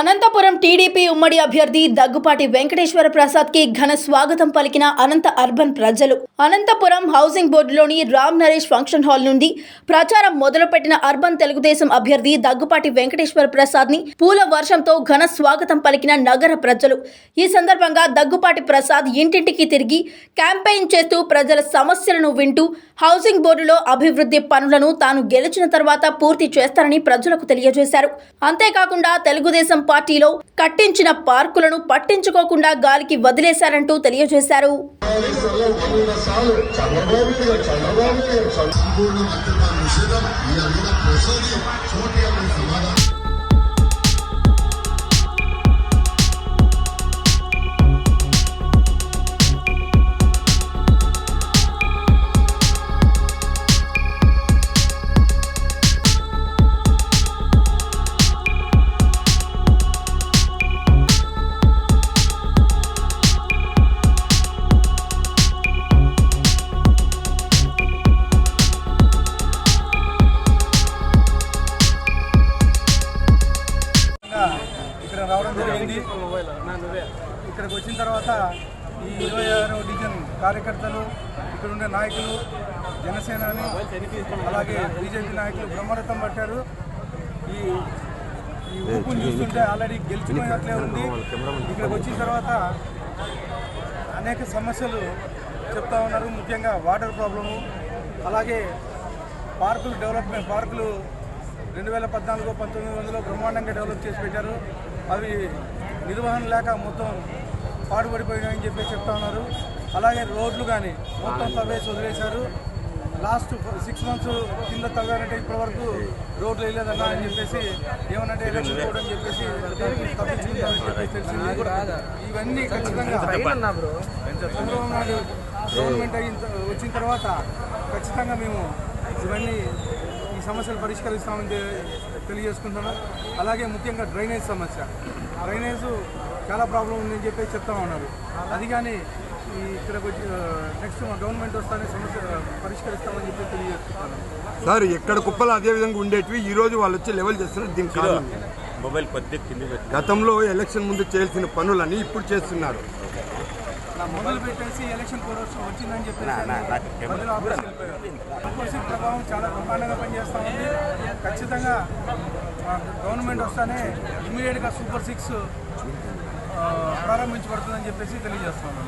Anantapuram TDP ఉమ్మడి అభ్యర్థి దగ్గుపాటి వెంకటేశ్వర ప్రసాద్కి ఘన స్వాగతం పలికిన అనంత అర్బన్ ప్రజలు. అనంతపురం హౌసింగ్ బోర్డులోని రామ్ నరేష్ ఫంక్షన్ హాల్ నుండి ప్రచారం మొదలుపెట్టిన అర్బన్ తెలుగుదేశం అభ్యర్థి దగ్గుపాటి వెంకటేశ్వర ప్రసాద్ని పూల వర్షంతో ఘన స్వాగతం పలికిన నగర ప్రజలు. ఈ సందర్భంగా దగ్గుపాటి ప్రసాద్ ఇంటింటికి తిరిగి క్యాంపెయిన్ చేస్తూ ప్రజల సమస్యలను వింటూ హౌసింగ్ బోర్డులో అభివృద్ధి పనులను తాను గెలిచిన తర్వాత పూర్తి చేస్తారని ప్రజలకు తెలియజేశారు. అంతేకాకుండా తెలుగుదేశం పార్టీలో కట్టించిన పార్కులను పట్టించుకోకుండా గాలికి వదిలేశారంటూ తెలియజేశారు చంద్రబాబు జరిగింది ఇక్కడికి వచ్చిన తర్వాత ఈ ఇరవై ఆరో డివిజన్ కార్యకర్తలు ఇక్కడ ఉండే నాయకులు జనసేనని అలాగే బీజేపీ నాయకులు బ్రహ్మరథం పట్టారు. ఈ ఈ ఊపుని చూస్తుంటే ఆల్రెడీ గెలిచిపోయినట్లే ఉంది. ఇక్కడికి వచ్చిన తర్వాత అనేక సమస్యలు చెప్తా ఉన్నారు. ముఖ్యంగా వాటర్ ప్రాబ్లము అలాగే పార్కులు డెవలప్మెంట్ పార్కులు రెండు వేల పద్నాలుగు పంతొమ్మిది వందలో బ్రహ్మాండంగా డెవలప్ చేసి పెట్టారు. అవి నిర్వహణ లేక మొత్తం పాడుపడిపోయినాయని చెప్పి చెప్తా ఉన్నారు. అలాగే రోడ్లు కానీ మొత్తం తవ్వేసి వదిలేశారు. లాస్ట్ సిక్స్ మంత్స్ కింద తవ్వారంటే ఇప్పటివరకు రోడ్లు వేయలేదన్నా అని చెప్పేసి ఏమనంటే ఎలక్షన్ కోడ్ అని చెప్పేసి తప్పించుకుంటారని చెప్పేసి తెలిసింది. ఇవన్నీ ఖచ్చితంగా చంద్రబాబు నాయుడు గవర్నమెంట్ అయిన వచ్చిన తర్వాత ఖచ్చితంగా మేము ఇవన్నీ సమస్యలు పరిష్కరిస్తామని తెలియజేసుకుంటున్నాం. అలాగే ముఖ్యంగా డ్రైనేజ్ సమస్య. డ్రైనేజ్ చాలా ప్రాబ్లం ఉందని చెప్పేసి చెప్తా ఉన్నారు. అది కానీ ఈ ఇక్కడికి వచ్చి నెక్స్ట్ మా గవర్నమెంట్ వస్తానే సమస్య పరిష్కరిస్తామని చెప్పి తెలియజేస్తున్నాను సార్ ఎక్కడ కుప్పలు అదే విధంగా ఉండేటివి ఈ రోజు వాళ్ళు వచ్చి లెవెల్ చేస్తున్నారు దీనికి మొబైల్ కొద్దిగా గతంలో ఎలక్షన్ ముందు చేయాల్సిన పనులని ఇప్పుడు చేస్తున్నారు. మొదలు పెట్టేసి ఎలక్షన్ వచ్చి- వచ్చిందని చెప్పేసి ప్రజలు ఆఫీస్కి వెళ్ళిపోయారు. సూపర్ సిక్స్ ప్రభావం చాలా బ్రహ్మాండంగా పనిచేస్తూ ఉంది. ఖచ్చితంగా గవర్నమెంట్ వస్తానే ఇమీడియట్గా సూపర్ సిక్స్ ప్రారంభించబడుతుందని చెప్పేసి తెలియజేస్తున్నాను